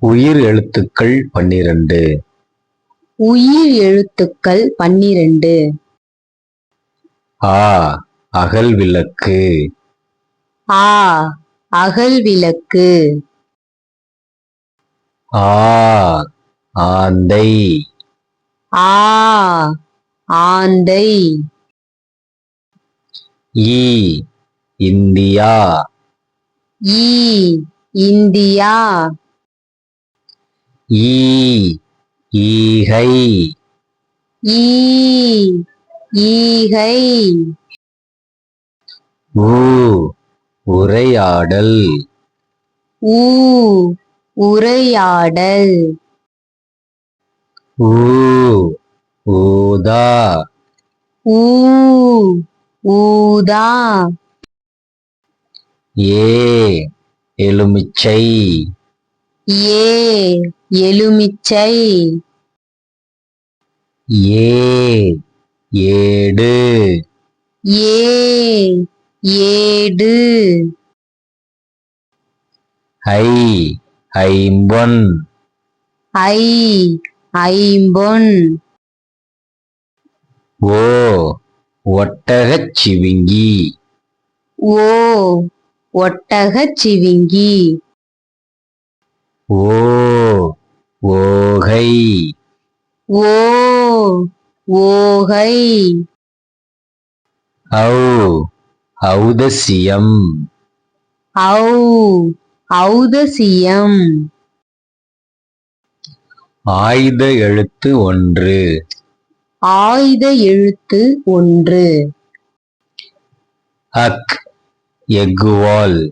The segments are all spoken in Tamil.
உயிர் எழுத்துக்கள் பன்னிரண்டு. உயிர் எழுத்துக்கள் பன்னிரண்டு. ஆ அகல் விளக்கு. ஆ அகல் விளக்கு. ஆ ஆந்தை. ஆ ஆந்தை. ஈ இந்தியா. ஈ இந்தியா. ஈ ஈகை. ஈ ஈகை. ஊ உரையாடல். ஊ உரையாடல். ஊ ஊதா. ஊ ஊதா. ஏ எலுமிச்சை. ஏ எலுமிச்சை. ஏ ஏடு. ஏ ஏடு. ஐ ஐம்பொன். ஐ ஐம்பொன். ஓ ஒட்டகச் சிவிங்கி. ஓ ஒட்டகச் சிவிங்கி. ஓ ஓகை. ஓ ஓகை. ஔ ஔதசியம். ஔ ஔதசியம். ஆயுத எழுத்து ஒன்று. ஆயுத எழுத்து ஒன்று. அக் எக்குவால்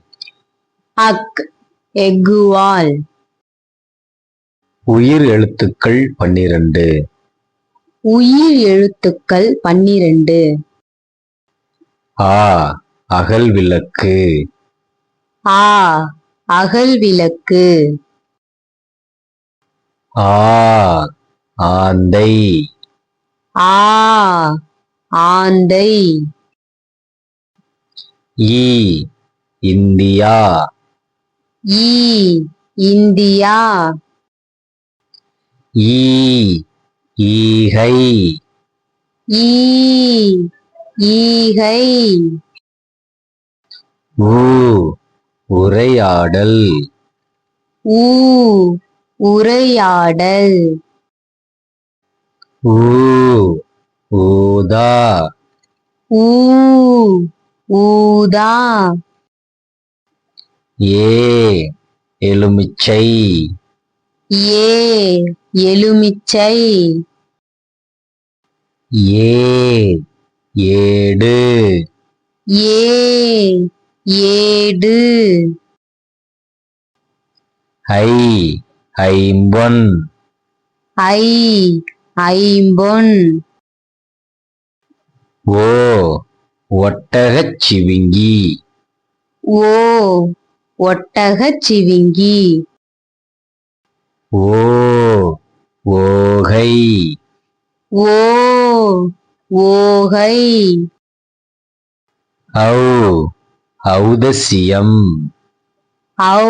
அக் எக்குவால் உயிர் எழுத்துக்கள் பன்னிரண்டு. உயிர் எழுத்துக்கள் பன்னிரண்டு. ஆ அகல் விளக்கு. ஆ அகல் விளக்கு. ஆ ஆந்தை. ஆ ஆந்தை. ஈ இந்தியா. ஈ இந்தியா. ஈ ஈகை. ஈ ஈகை. ஊ உரையாடல். ஊ உரையாடல். ஊ ஊதா. ஊ ஊதா. ஏ எலுமிச்சை. ஏ எலுமிச்சை. ஏ ஏடு. ஏ ஏடு. ஐ ஐம்பொன். ஐ ஐம்பொன். ஓ ஒட்டகச் சிவிங்கி. ஓ ஒட்டகச் சிவிங்கி. ஓ ஓகை. ஓ ஓகை. ஔ ஔதசியம். ஔ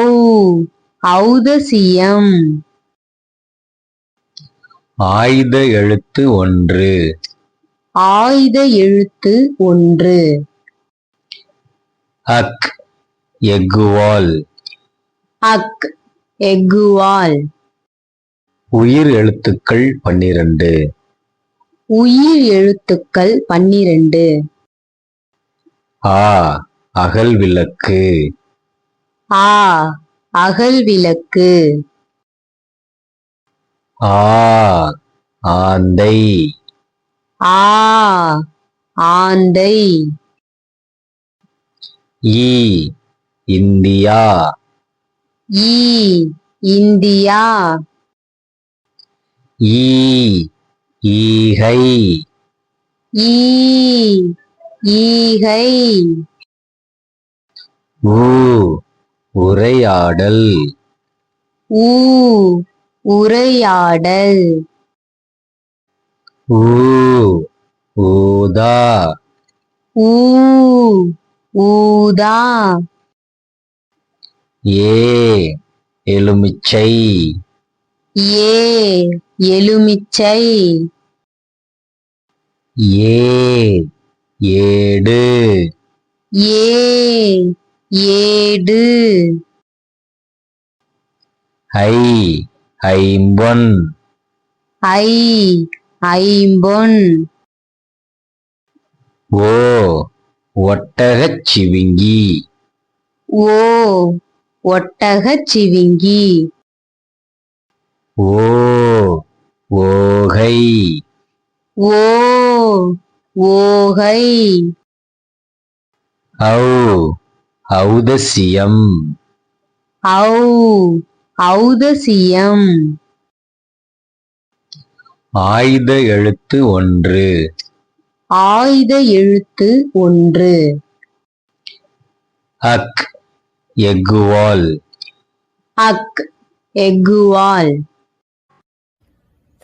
ஔதசியம். ஆயுத எழுத்து ஒன்று. ஆயுத எழுத்து ஒன்று. அக் எக்குவால் அக் எக்குவால் உயிர் எழுத்துக்கள் பன்னிரண்டு. உயிர் எழுத்துக்கள் பன்னிரண்டு. ஆ அகல் விளக்கு. ஆ அகல் விளக்கு. ஆ ஆந்தை. ஆ ஆந்தை. ஈ இந்தியா. ஈ இந்தியா. ஈ ஈகை. ஈ ஈகை. ஊ உரையாடல். ஊ உரையாடல். ஊ ஊதா. ஊ ஊதா. ஏ எலுமிச்சை. ஏ எலுமிச்சை. ஏ ஏடு. ஏ ஏடு. ஐ ஐம்பொன். ஐ ஐம்பொன். ஓ ஒட்டகச் சிவிங்கி. ஓ ஒட்டகச் சிவிங்கி. ஓ ஓகை. ஓ ஓகை. ஔ ஔதசியம். ஔ ஔதசியம். ஆயுத எழுத்து ஒன்று. ஆயுத எழுத்து ஒன்று. அக் எக்குவால் அக் எக்குவால்